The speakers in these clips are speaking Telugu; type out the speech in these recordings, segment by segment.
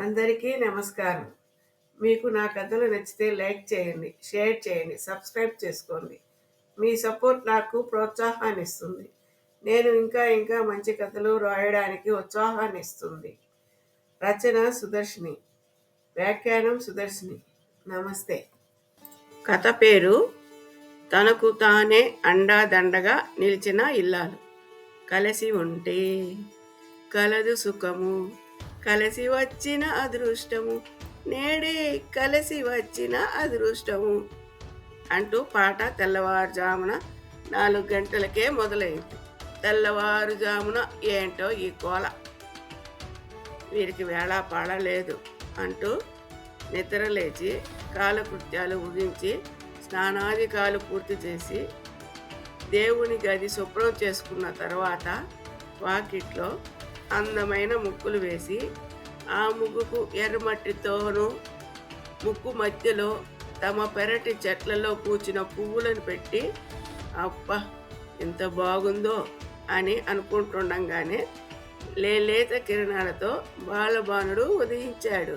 అందరికీ నమస్కారం. మీకు నా కథలు నచ్చితే లైక్ చేయండి షేర్ చేయండి సబ్స్క్రైబ్ చేసుకోండి. మీ సపోర్ట్ నాకు ప్రోత్సాహాన్ని ఇస్తుంది. నేను ఇంకా ఇంకా మంచి కథలు రాయడానికి ఉత్సాహాన్ని ఇస్తుంది. రచన సుదర్శిని వ్యాఖ్యానం సుదర్శిని. నమస్తే. కథ పేరు తనకు తానే అండాదండగా నిలిచిన ఇల్లాలు. కలిసి ఉంటే కలదు సుఖము. కలిసి వచ్చిన అదృష్టము. నేడే కలిసి వచ్చిన అదృష్టము. అంటూ పాట తెల్లవారుజామున నాలుగు గంటలకే మొదలైంది. తెల్లవారుజామున ఏంటో ఈ కోల. వీరికి వేళ పాడలేదు అంటూ నిద్ర లేచి కాలకృత్యాలు ముగించి స్నానాధికాలు పూర్తి చేసి దేవుని గది శుభ్రం చేసుకున్న తర్వాత వాకిట్లో అందమైన ముక్కులు వేసి ఆ ముగ్గుకు ఎర్రమట్టితోనూ ముక్కు మధ్యలో తమ పెరటి చెట్లలో పూచిన పువ్వులను పెట్టి అప్ప ఎంత బాగుందో అని అనుకుంటుండగానే లేలేత కిరణాలతో బాలబాణుడు ఉదయించాడు.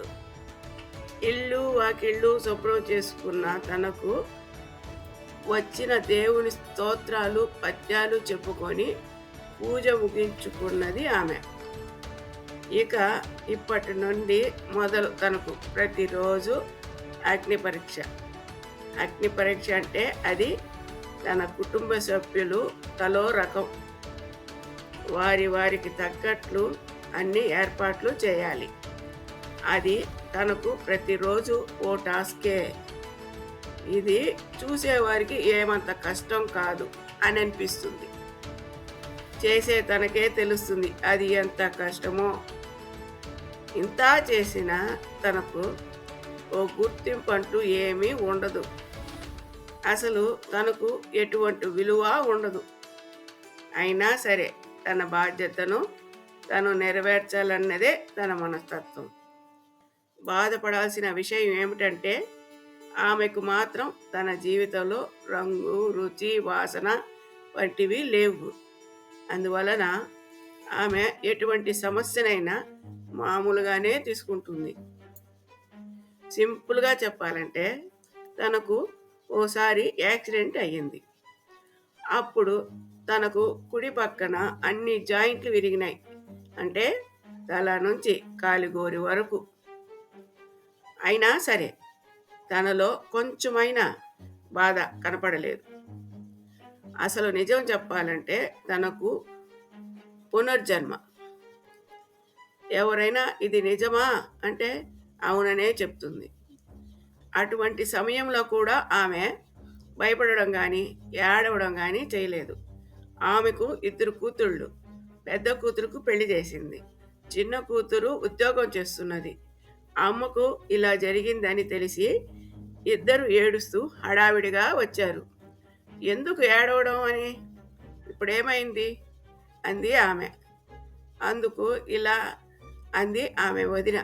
ఇల్లు వాకిళ్ళు శుభ్రం చేసుకున్న తనకు వచ్చిన దేవుని స్తోత్రాలు పద్యాలు చెప్పుకొని పూజ ముగించుకున్నది ఆమె. ఇక ఇప్పటి నుండి మొదలు తనకు ప్రతిరోజు అగ్ని పరీక్ష. అగ్ని పరీక్ష అంటే అది తన కుటుంబ సభ్యులు తలో రకం. వారి వారికి తగ్గట్లు అన్ని ఏర్పాట్లు చేయాలి. అది తనకు ప్రతిరోజు ఓ టాస్కే. ఇది చూసేవారికి ఏమంత కష్టం కాదు అని అనిపిస్తుంది. చేసే తనకే తెలుస్తుంది అది ఎంత కష్టమో. ఇంత చేసినా తనకు ఓ గుర్తింపు అంటూ ఏమీ ఉండదు. అసలు తనకు ఎటువంటి విలువ ఉండదు. అయినా సరే తన బాధ్యతను తను నెరవేర్చాలన్నదే తన మనస్తత్వం. బాధపడాల్సిన విషయం ఏమిటంటే ఆమెకు మాత్రం తన జీవితంలో రంగు రుచి వాసన వంటివి లేవు. అందువలన ఆమె ఎటువంటి సమస్యనైనా మామూలుగానే తీసుకుంటుంది. సింపుల్గా చెప్పాలంటే తనకు ఓసారి యాక్సిడెంట్ అయ్యింది. అప్పుడు తనకు కుడి పక్కన అన్ని జాయింట్లు విరిగినాయి. అంటే తల నుంచి కాలిగోరి వరకు. అయినా సరే తనలో కొంచెమైనా బాధ కనపడలేదు. అసలు నిజం చెప్పాలంటే తనకు పునర్జన్మ. ఎవరైనా ఇది నిజమా అంటే అవుననే చెప్తుంది. అటువంటి సమయంలో కూడా ఆమె భయపడడం కానీ ఏడవడం కానీ చేయలేదు. ఆమెకు ఇద్దరు కూతుళ్ళు పెద్ద కూతురుకు పెళ్ళి చేసింది. చిన్న కూతురు ఉద్యోగం చేస్తున్నది. అమ్మకు ఇలా జరిగిందని తెలిసి ఇద్దరు ఏడుస్తూ హడావిడిగా వచ్చారు. ఎందుకు ఏడవడం అని? ఇప్పుడేమైంది? అంది ఆమె. అందుకు ఇలా అంది ఆమె వదిన.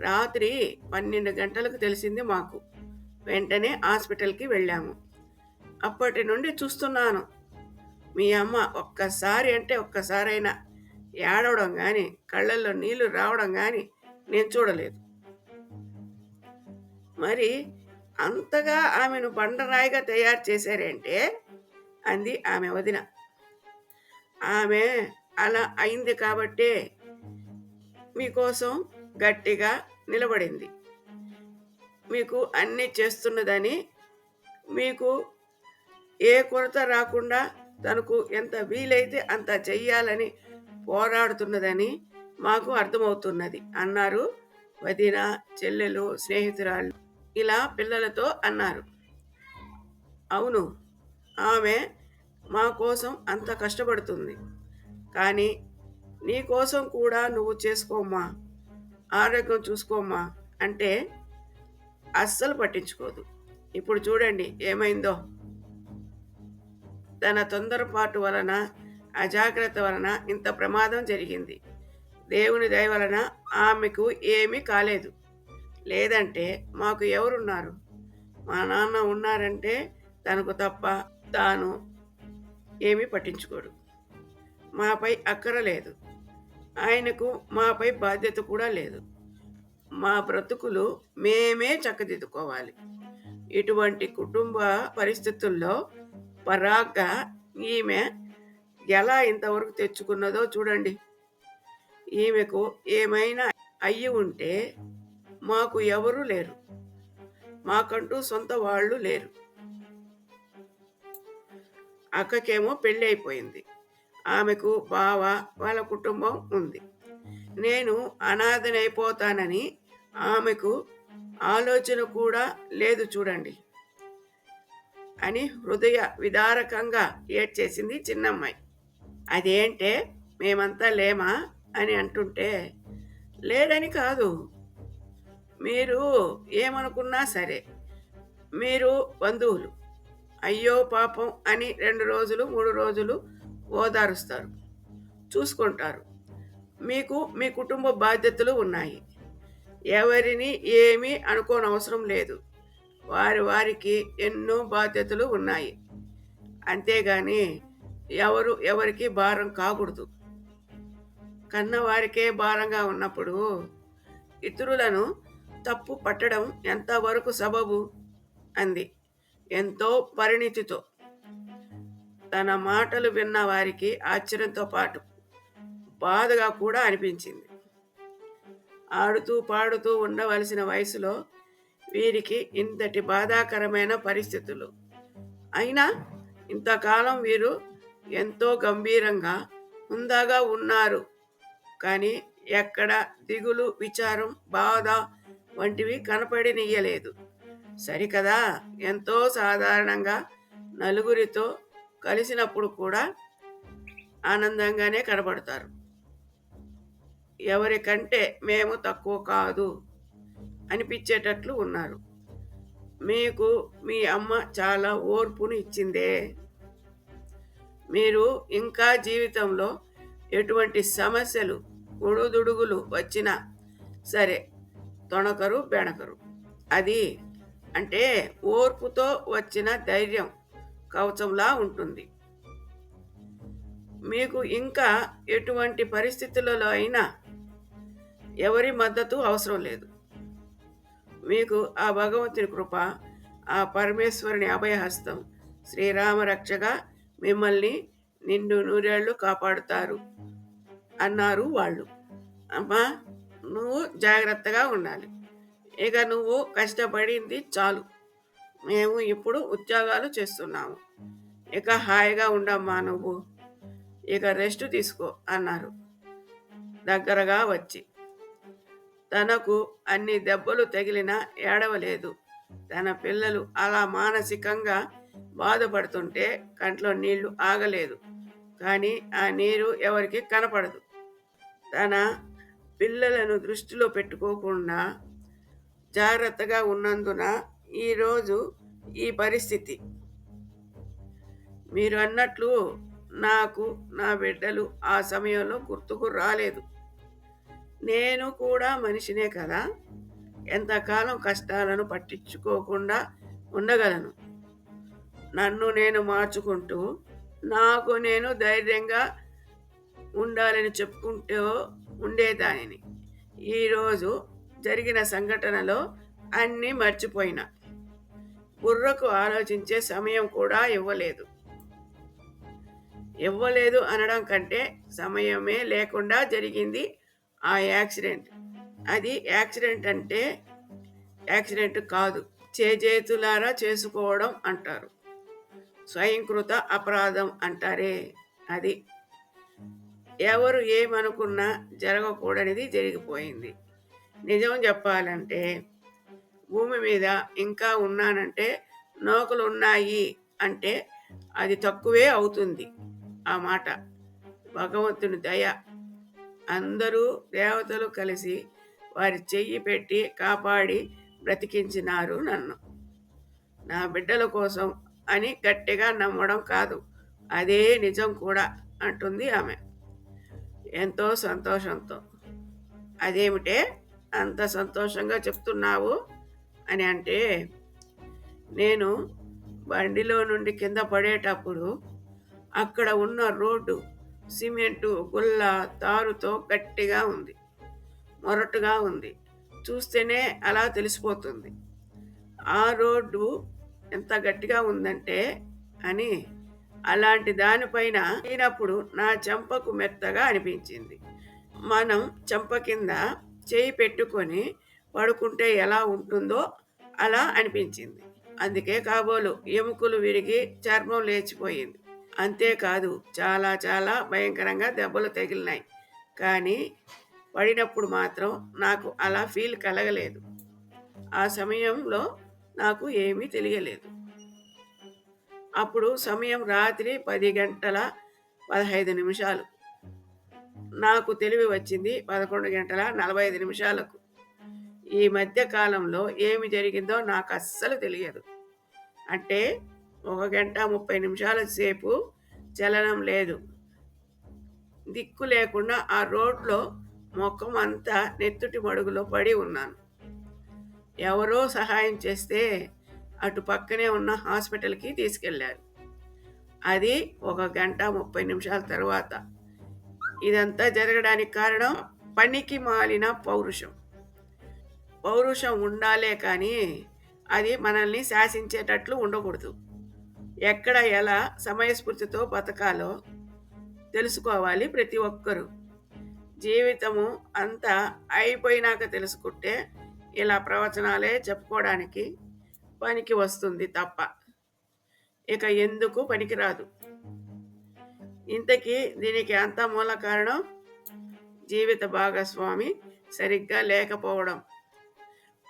రాత్రి పన్నెండు గంటలకు తెలిసింది మాకు. వెంటనే హాస్పిటల్కి వెళ్ళాము. అప్పటి నుండి చూస్తున్నాను. మీ అమ్మ ఒక్కసారి అంటే ఒక్కసారైనా ఏడవడం కానీ కళ్ళల్లో నీళ్ళు రావడం కానీ నేను చూడలేదు. మరి అంతగా ఆమెను బండరాయిగా తయారు చేశారంటే? అంది ఆమె వదిన. ఆమె అలా అయింది కాబట్టే మీకోసం గట్టిగా నిలబడింది. మీకు అన్నీ చేస్తున్నదని మీకు ఏ కొరత రాకుండా తనకు ఎంత వీలైతే అంత చెయ్యాలని పోరాడుతున్నదని మాకు అర్థమవుతున్నది అన్నారు వదిన చెల్లెలు స్నేహితురాళ్ళు. ఇలా పిల్లలతో అన్నారు. అవును ఆమె మా కోసం అంత కష్టపడుతుంది. కానీ నీ కోసం కూడా నువ్వు చేసుకోమ్మా. ఆరోగ్యం చూసుకోమ్మా. అంటే అస్సలు పట్టించుకోదు. ఇప్పుడు చూడండి ఏమైందో. తన తొందరపాటు వలన అజాగ్రత్త వలన ఇంత ప్రమాదం జరిగింది. దేవుని దయ వలన ఆమెకు ఏమీ కాలేదు. లేదంటే మాకు ఎవరున్నారు? మా నాన్న ఉన్నారంటే తనకు తప్ప తాను ఏమీ పట్టించుకోడు. మాపై అక్కర లేదు. ఆయనకు మాపై బాధ్యత కూడా లేదు. మా బ్రతుకులు మేమే చక్కదిద్దుకోవాలి. ఇటువంటి కుటుంబ పరిస్థితుల్లో పరాగ్గా ఈమె ఎలా ఇంతవరకు తెచ్చుకున్నదో చూడండి. ఈమెకు ఏమైనా అయ్యి ఉంటే మాకు ఎవరూ లేరు. మాకంటూ సొంత వాళ్ళు లేరు. అక్కకేమో పెళ్ళి అయిపోయింది ఆమెకు బావ వాళ్ళ కుటుంబం ఉంది. నేను అనాథనైపోతానని ఆమెకు ఆలోచన కూడా లేదు చూడండి అని హృదయ విదారకంగా ఏడ్చేసింది చిన్నమ్మాయి. అదేంటే మేమంతా లేమా? అని అంటుంటే లేడని కాదు. మీరు ఏమనుకున్నా సరే మీరు బంధువులు. అయ్యో పాపం అని రెండు రోజులు మూడు రోజులు ఓదారుస్తారు. చూసుకుంటారు. మీకు మీ కుటుంబ బాధ్యతలు ఉన్నాయి. ఎవరిని ఏమీ అనుకోనవసరం లేదు. వారి వారికి ఎన్నో బాధ్యతలు ఉన్నాయి. అంతేగాని ఎవరు ఎవరికి భారం కాకూడదు. కన్నవారికే భారంగా ఉన్నప్పుడు ఇతరులను తప్పు పట్టడం ఎంతవరకు సబబు? అంది. ఎంతో పరిణితితో. తన మాటలు విన్న వారికి ఆశ్చర్యంతో పాటు బాధగా కూడా అనిపించింది. ఆడుతూ పాడుతూ ఉండవలసిన వయసులో వీరికి ఇంతటి బాధాకరమైన పరిస్థితులు. అయినా ఇంతకాలం వీరు ఎంతో గంభీరంగా హుందాగా ఉన్నారు. కానీ ఎక్కడ దిగులు విచారం బాధ వంటివి కనపడినియ్యలేదు. సరికదా? ఎంతో సాధారణంగా నలుగురితో కలిసినప్పుడు కూడా ఆనందంగానే కనబడతారు. ఎవరికంటే మేము తక్కువ కాదు అనిపించేటట్లు ఉన్నారు. మీకు మీ అమ్మ చాలా ఓర్పును ఇచ్చిందే. మీరు ఇంకా జీవితంలో ఎటువంటి సమస్యలు ఉడుదుడుగులు వచ్చినా సరే తొణకరు బెణకరు. అది అంటే ఓర్పుతో వచ్చిన ధైర్యం కవచంలా ఉంటుంది. మీకు ఇంకా ఎటువంటి పరిస్థితులలో అయినా ఎవరి మద్దతు అవసరం లేదు. మీకు ఆ భగవంతుని కృప ఆ పరమేశ్వరుని అభయహస్తం శ్రీరామ రక్షగా మిమ్మల్ని నిండు నూరేళ్ళు కాపాడుతారు అన్నారు వాళ్ళు. అమ్మా నువ్వు జాగ్రత్తగా ఉండాలి. ఇక నువ్వు కష్టపడింది చాలు. మేము ఇప్పుడు ఉద్యోగాలు చేస్తున్నాము. ఇక హాయిగా ఉండమ్మా నువ్వు. ఇక రెస్ట్ తీసుకో అన్నారు. దగ్గరగా వచ్చి. తనకు అన్ని దెబ్బలు తగిలినా ఏడవలేదు. తన పిల్లలు అలా మానసికంగా బాధపడుతుంటే కంట్లో నీళ్ళు ఆగలేదు. కానీ ఆ నీరు ఎవరికి కనపడదు. తన పిల్లలను దృష్టిలో పెట్టుకోకుండా జాగ్రత్తగా ఉన్నందున ఈరోజు ఈ పరిస్థితి. మీరు అన్నట్లు నాకు నా బిడ్డలు ఆ సమయంలో గుర్తుకు రాలేదు. నేను కూడా మనిషినే కదా. ఎంతకాలం కష్టాలను పట్టించుకోకుండా ఉండగలను. నన్ను నేను మార్చుకుంటూ నాకు నేను ధైర్యంగా ఉండాలని చెప్పుకుంటూ ఉండేదానిని. ఈరోజు జరిగిన సంఘటనలో అన్నీ మర్చిపోయినా. బుర్రకు ఆలోచించే సమయం కూడా ఇవ్వలేదు. ఇవ్వలేదు అనడం కంటే సమయమే లేకుండా జరిగింది ఆ యాక్సిడెంట్. అది యాక్సిడెంట్ అంటే యాక్సిడెంట్ కాదు చేజేతులారా చేసుకోవడం అంటారు. స్వయంకృత అపరాధం అంటారే అది. ఎవరు ఏమనుకున్నా జరగకూడనిది జరిగిపోయింది. నిజం చెప్పాలంటే భూమి మీద ఇంకా ఉన్నానంటే నౌకలు ఉన్నాయి అంటే అది తక్కువే అవుతుంది. ఆ మాట. భగవంతుని దయ. అందరూ దేవతలు కలిసి వారి చెయ్యి పెట్టి కాపాడి బ్రతికించినారు నన్ను. నా బిడ్డల కోసం అని గట్టిగా నమ్మడం కాదు. అదే నిజం కూడా అంటుంది ఆమె. ఎంతో సంతోషంతో. అదేమిటే అంత సంతోషంగా చెప్తున్నావు? అని అంటే నేను బండిలో నుండి కింద పడేటప్పుడు అక్కడ ఉన్న రోడ్డు సిమెంటు గుల్ల తారుతో గట్టిగా ఉంది. మొరటుగా ఉంది. చూస్తేనే అలా తెలిసిపోతుంది. ఆ రోడ్డు ఎంత గట్టిగా ఉందంటే అని అలాంటి దానిపైన అయినప్పుడు నా చెంపకు మెత్తగా అనిపించింది. మనం చెంప కింద చేయి పెట్టుకొని పడుకుంటే ఎలా ఉంటుందో అలా అనిపించింది. అందుకే కాబోలు ఎముకలు విరిగి చర్మం లేచిపోయింది. అంతేకాదు చాలా చాలా భయంకరంగా దెబ్బలు తగిలినాయి. కానీ పడినప్పుడు మాత్రం నాకు అలా ఫీల్ కలగలేదు. ఆ సమయంలో నాకు ఏమీ తెలియలేదు. అప్పుడు సమయం రాత్రి పది గంటల పదహైదు నిమిషాలు. నాకు తెలివి వచ్చింది పదకొండు గంటల నలభై ఐదు నిమిషాలకు. ఈ మధ్య కాలంలో ఏమి జరిగిందో నాకు అస్సలు తెలియదు. అంటే ఒక గంట ముప్పై నిమిషాల సేపు చలనం లేదు. దిక్కు లేకుండా ఆ రోడ్లో ముఖం అంతా నెత్తుటి మడుగులో పడి ఉన్నాను. ఎవరో సహాయం చేస్తే అటు పక్కనే ఉన్న హాస్పిటల్కి తీసుకెళ్ళారు. అది ఒక గంట ముప్పై నిమిషాల తర్వాత. ఇదంతా జరగడానికి కారణం పనికి మాలిన పౌరుషం. పౌరుషం ఉండాలే కానీ అది మనల్ని శాసించేటట్లు ఉండకూడదు. ఎక్కడ ఎలా సమయస్ఫూర్తితో బతకాలో తెలుసుకోవాలి ప్రతి ఒక్కరూ. జీవితము అంతా అయిపోయినాక తెలుసుకుంటే ఇలా ప్రవచనాలే చెప్పుకోవడానికి పనికి వస్తుంది తప్ప. ఇక ఎందుకు పనికిరాదు? ఇంతకీ దీనికి అంత మూల కారణం జీవిత భాగస్వామి సరిగ్గా లేకపోవడం.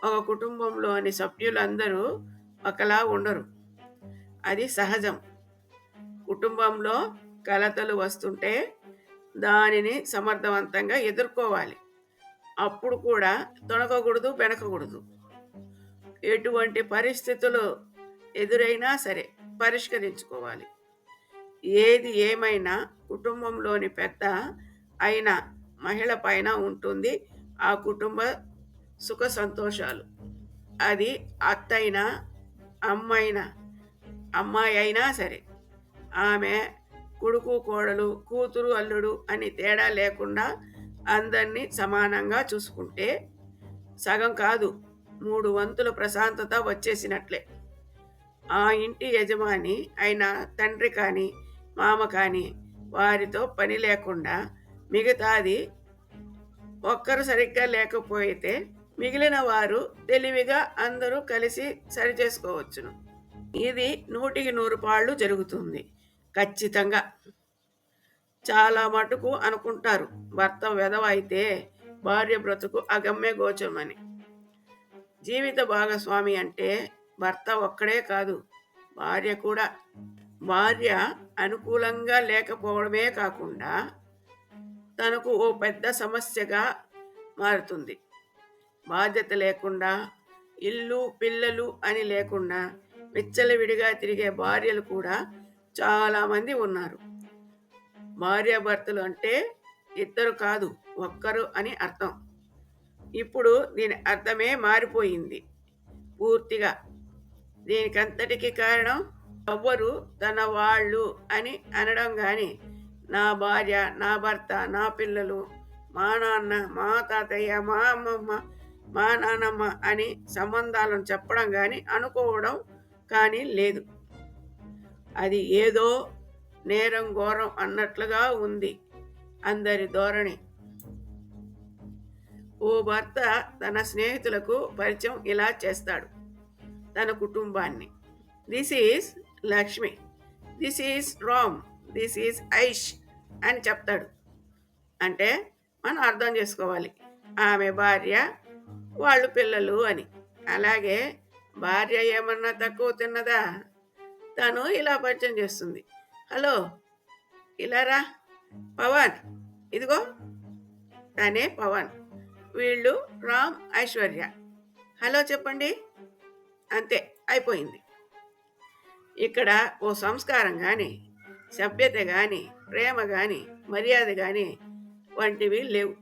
ఒక కుటుంబంలోని సభ్యులందరూ ఒకలా ఉండరు. అది సహజం. కుటుంబంలో కలతలు వస్తుంటే దానిని సమర్థవంతంగా ఎదుర్కోవాలి. అప్పుడు కూడా తొణకకూడదు వెనకకూడదు. ఎటువంటి పరిస్థితులు ఎదురైనా సరే పరిష్కరించుకోవాలి. ఏది ఏమైనా కుటుంబంలోని పెద్ద అయిన మహిళ పైన ఉంటుంది. ఆ కుటుంబ సుఖ సంతోషాలు. అది అత్తైనా అమ్మైనా అమ్మాయి అయినా సరే. ఆమె కొడుకు కోడలు కూతురు అల్లుడు అని తేడా లేకుండా అందరినీ సమానంగా చూసుకుంటే సగం కాదు మూడు వంతుల ప్రశాంతత వచ్చేసినట్లే. ఆ ఇంటి యజమాని అయిన తండ్రి కానీ మామ కానీ వారితో పని లేకుండా మిగతాది ఒక్కరు సరిగ్గా లేకపోతే మిగిలిన వారు తెలివిగా అందరూ కలిసి సరిచేసుకోవచ్చును. ఇది నూటికి నూరు పాళ్ళు జరుగుతుంది. ఖచ్చితంగా. చాలా మటుకు అనుకుంటారు. భర్త వెధవ అయితే భార్య బ్రతుకు అగమ్య గోచరమని. జీవిత భాగస్వామి అంటే భర్త ఒక్కడే కాదు భార్య కూడా. భార్య అనుకూలంగా లేకపోవడమే కాకుండా తనకు ఓ పెద్ద సమస్యగా మారుతుంది. బాధ్యత లేకుండా ఇల్లు పిల్లలు అని లేకుండా విచ్చలవిడిగా తిరిగే భార్యలు కూడా చాలామంది ఉన్నారు. భార్యాభర్తలు అంటే ఇద్దరు కాదు ఒక్కరు అని అర్థం. ఇప్పుడు దీని అర్థమే మారిపోయింది. పూర్తిగా. దీనికంతటికి కారణం ఎవ్వరు తన వాళ్ళు అని అనడం కానీ నా భార్య నా భర్త నా పిల్లలు మా నాన్న మా తాతయ్య మా అమ్మమ్మ మా నాన్నమ్మ అని సంబంధాలను చెప్పడం కానీ అనుకోవడం కానీ లేదు. అది ఏదో నేరం ఘోరం అన్నట్లుగా ఉంది అందరి ధోరణి. ఓ భర్త తన స్నేహితులకు పరిచయం ఇలా చేస్తాడు. తన కుటుంబాన్ని. This is Lakshmi this is Ram this is Aish అని చెప్తాడు. అంటే మనం అర్థం చేసుకోవాలి. ఆమె భార్య వాళ్ళు పిల్లలు అని. అలాగే భార్య ఏమన్నా తక్కువ తిన్నదా? తను ఇలా పరిచయం చేస్తుంది. హలో ఇలా రా. పవన్ ఇదిగో. తనే పవన్. వీళ్ళు రామ్ ఐశ్వర్య. హలో చెప్పండి. అంతే అయిపోయింది. ఇక్కడ ఓ సంస్కారం కానీ సభ్యత కానీ ప్రేమ కానీ మర్యాద కానీ వంటివి లేవు.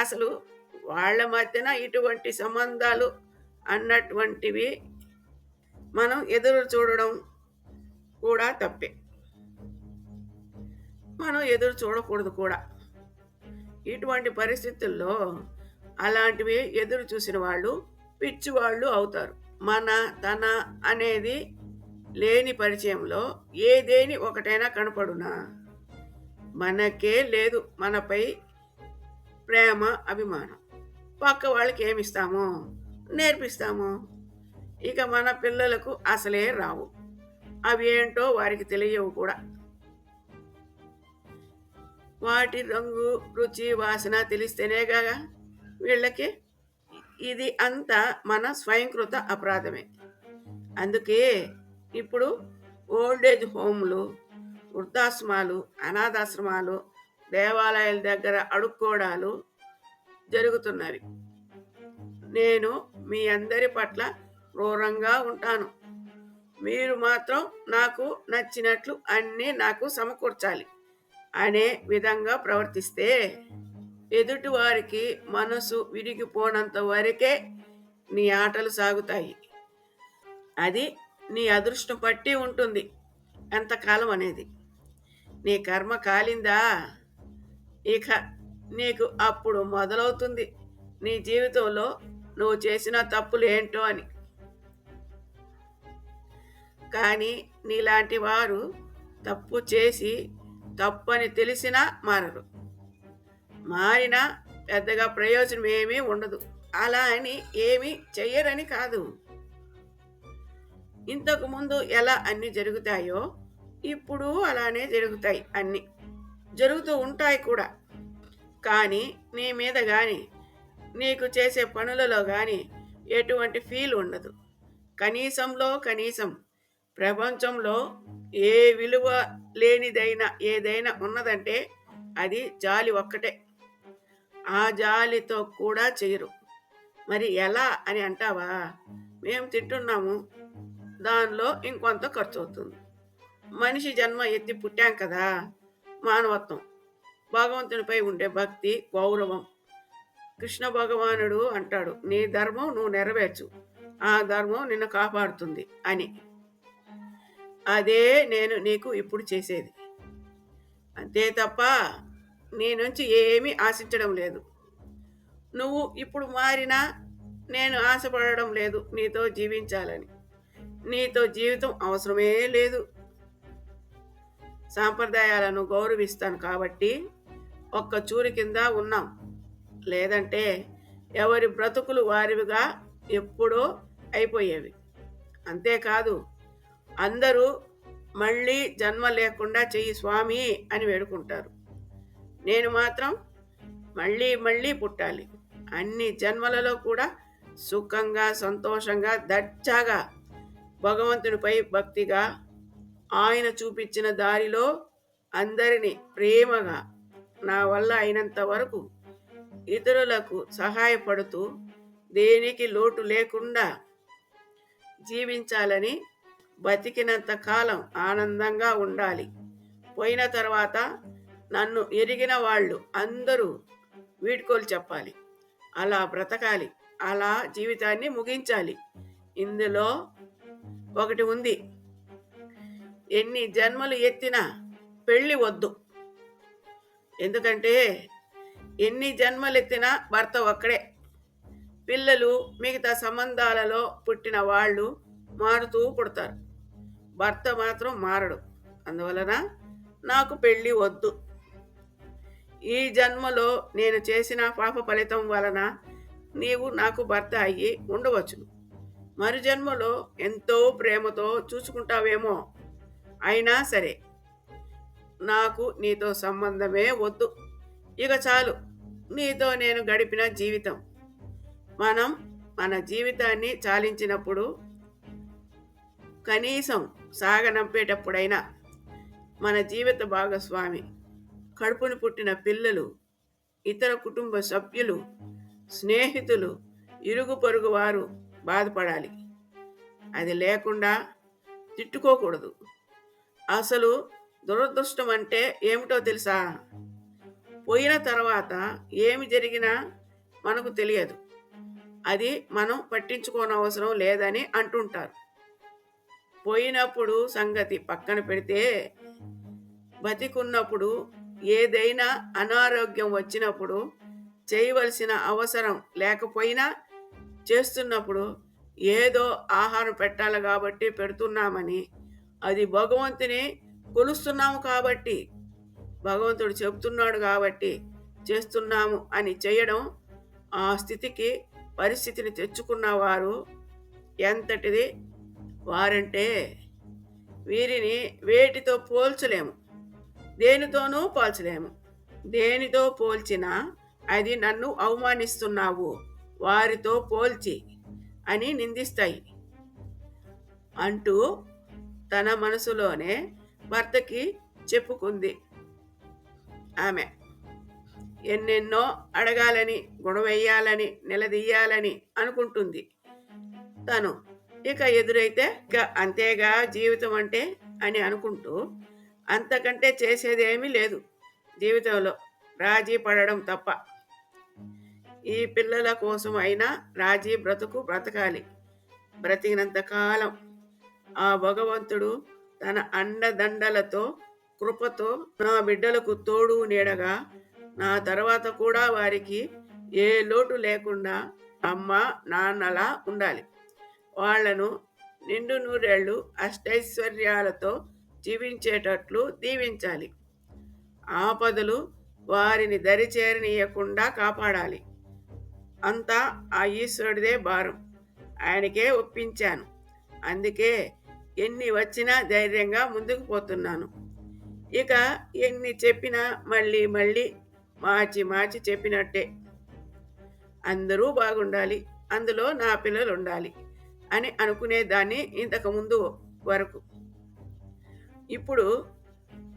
అసలు వాళ్ళ మధ్యన ఇటువంటి సంబంధాలు అన్నటువంటివి మనం ఎదురు చూడడం కూడా తప్పే. మనం ఎదురు చూడకూడదు కూడా. ఇటువంటి పరిస్థితుల్లో అలాంటివి ఎదురు చూసిన వాళ్ళు పిచ్చివాళ్ళు అవుతారు. మన తన అనేది లేని పరిచయంలో ఏదేని ఒకటైనా కనపడునా? మనకే లేదు. మనపై ప్రేమ అభిమానం. పక్క వాళ్ళకి ఏమిస్తాము? నేర్పిస్తాము? ఇక మన పిల్లలకు అసలే రావు. అవి ఏంటో వారికి తెలియవు కూడా. వాటి రంగు రుచి వాసన తెలిస్తేనేగా వీళ్ళకి ఇది అంతా మన స్వయంకృత అపరాధమే. అందుకే ఇప్పుడు ఓల్డేజ్ హోమ్లు వృద్ధాశ్రమాలు అనాథాశ్రమాలు దేవాలయాల దగ్గర అడుక్కోవడాలు జరుగుతున్నవి. నేను మీ అందరి పట్ల క్రూరంగా ఉంటాను. మీరు మాత్రం నాకు నచ్చినట్లు అన్నీ నాకు సమకూర్చాలి అనే విధంగా ప్రవర్తిస్తే ఎదుటివారికి మనసు విరిగిపోనంత వరకే నీ ఆటలు సాగుతాయి. అది నీ అదృష్టం పట్టి ఉంటుంది ఎంతకాలం అనేది. నీ కర్మ కాలిందా? ఇక నీకు అప్పుడు మొదలవుతుంది. నీ జీవితంలో నువ్వు చేసిన తప్పులు ఏంటో అని. కానీ నీలాంటి వారు తప్పు చేసి తప్పు అని తెలిసినా మారరు. మారినా పెద్దగా ప్రయోజనం ఏమీ ఉండదు. అలా అని ఏమీ చెయ్యరని కాదు. ఇంతకు ముందు ఎలా అన్ని జరుగుతాయో ఇప్పుడు అలానే జరుగుతాయి అన్ని. జరుగుతూ ఉంటాయి కూడా. కానీ నీ మీద కానీ నీకు చేసే పనులలో కానీ ఎటువంటి ఫీల్ ఉండదు. కనీసంలో కనీసం ప్రపంచంలో ఏ విలువ లేనిదైనా ఏదైనా ఉన్నదంటే అది జాలి ఒక్కటే. ఆ జాలితో కూడా చేయరు. మరి ఎలా అని అంటావా? మేము తింటున్నాము. దానిలో ఇంకొంత ఖర్చు అవుతుంది మనిషి జన్మ ఎత్తి పుట్టాం కదా. మానవత్వం. భగవంతునిపై ఉండే భక్తి గౌరవం. కృష్ణ భగవానుడు అంటాడు నీ ధర్మం నువ్వు నెరవేర్చు. ఆ ధర్మం నిన్ను కాపాడుతుంది అని. అదే నేను నీకు ఇప్పుడు చేసేది. అంతే తప్ప నీ నుంచి ఏమీ ఆశించడం లేదు. నువ్వు ఇప్పుడు మారినా నేను ఆశపడడం లేదు నీతో జీవించాలని. నీతో జీవితం అవసరమే లేదు. సాంప్రదాయాలను గౌరవిస్తాను కాబట్టి ఒక్క చూరి కింద ఉన్నాం. లేదంటే ఎవరి బ్రతుకులు వారివిగా ఎప్పుడో అయిపోయేవి. అంతేకాదు అందరూ మళ్ళీ జన్మ లేకుండా చెయ్యి స్వామి అని వేడుకుంటారు. నేను మాత్రం మళ్ళీ మళ్ళీ పుట్టాలి. అన్ని జన్మలలో కూడా సుఖంగా సంతోషంగా దచ్చాగా భగవంతునిపై భక్తిగా ఆయన చూపించిన దారిలో అందరినీ ప్రేమగా నా వల్ల అయినంత వరకు ఇతరులకు సహాయపడుతూ దేనికి లోటు లేకుండా జీవించాలని బతికినంత కాలం ఆనందంగా ఉండాలి. పోయిన తర్వాత నన్ను ఎరిగిన వాళ్ళు అందరూ వీడ్కోలు చెప్పాలి. అలా బ్రతకాలి. అలా జీవితాన్ని ముగించాలి. ఇందులో ఒకటి ఉంది. ఎన్ని జన్మలు ఎత్తినా పెళ్ళి వద్దు. ఎందుకంటే ఎన్ని జన్మలెత్తినా భర్త ఒక్కడే. పిల్లలు మిగతా సంబంధాలలో పుట్టిన వాళ్ళు మారుతూ పుడతారు. భర్త మాత్రం మారడు. అందువలన నాకు పెళ్ళి వద్దు. ఈ జన్మలో నేను చేసిన పాప ఫలితం వలన నీవు నాకు భర్త అయ్యి ఉండవచ్చును. మరు జన్మలో ఎంతో ప్రేమతో చూసుకుంటావేమో. అయినా సరే నాకు నీతో సంబంధమే వద్దు. ఇక చాలు. నీతో నేను గడిపిన జీవితం. మనం మన జీవితాన్ని చాలించినప్పుడు కనీసం సాగనంపేటప్పుడైనా మన జీవిత భాగస్వామి కడుపును పుట్టిన పిల్లలు ఇతర కుటుంబ సభ్యులు స్నేహితులు ఇరుగు పొరుగు వారు బాధపడాలి. అది లేకుండా తిట్టుకోకూడదు. అసలు దురదృష్టం అంటే ఏమిటో తెలుసా? పోయిన తర్వాత ఏమి జరిగినా మనకు తెలియదు. అది మనం పట్టించుకోనవసరం లేదని అంటుంటారు. పోయినప్పుడు సంగతి పక్కన పెడితే బతికున్నప్పుడు ఏదైనా అనారోగ్యం వచ్చినప్పుడు చేయవలసిన అవసరం లేకపోయినా చేస్తున్నప్పుడు ఏదో ఆహారం పెట్టాలి కాబట్టి పెడుతున్నామని అది భగవంతుని కొలుస్తున్నాము కాబట్టి భగవంతుడు చెప్తున్నాడు కాబట్టి చేస్తున్నాము అని చేయడం ఆ స్థితికి పరిస్థితిని తెచ్చుకున్న వారు ఎంతటిది వారంటే వీరిని వేటితో పోల్చలేము. దేనితోనూ పోల్చలేము. దేనితో పోల్చినా అది నన్ను అవమానిస్తున్నావు. వారితో పోల్చి అని నిందిస్తాయి. అంటూ తన మనసులోనే భర్తకి చెప్పుకుంది. ఆమె ఎన్నెన్నో అడగాలని గొడవేయాలని నిలదీయాలని అనుకుంటుంది. తను ఇక ఎదురైతే ఇక అంతేగా జీవితం అంటే అని అనుకుంటూ అంతకంటే చేసేదేమీ లేదు. జీవితంలో రాజీ పడడం తప్ప. ఈ పిల్లల కోసం అయినా రాజీ బ్రతుకు బ్రతకాలి. బ్రతికినంత కాలం ఆ భగవంతుడు తన అండదండలతో కృపతో నా బిడ్డలకు తోడు నీడగా నా తర్వాత కూడా వారికి ఏ లోటు లేకుండా అమ్మ నాన్నలా ఉండాలి. వాళ్ళను నిండు నూరేళ్ళు అష్టైశ్వర్యాలతో జీవించేటట్లు దీవించాలి. ఆపదలు వారిని దరిచేరనీయకుండా కాపాడాలి. అంతా ఆ ఈశ్వరుడిదే భారం. ఆయనకే ఒప్పించాను. అందుకే ఎన్ని వచ్చినా ధైర్యంగా ముందుకు పోతున్నాను. ఇక ఎన్ని చెప్పినా మళ్ళీ మళ్ళీ మార్చి మార్చి చెప్పినట్టే. అందరూ బాగుండాలి అందులో నా పిల్లలు ఉండాలి అని అనుకునేదాన్ని ఇంతకుముందు వరకు. ఇప్పుడు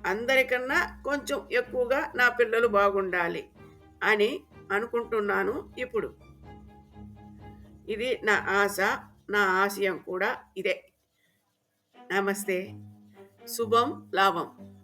అందరికన్నా కొంచెం ఎక్కువగా నా పిల్లలు బాగుండాలి అని అనుకుంటున్నాను ఇప్పుడు. ఇది నా ఆశ నా ఆశయం కూడా ఇదే. నమస్తే. శుభం లాభం.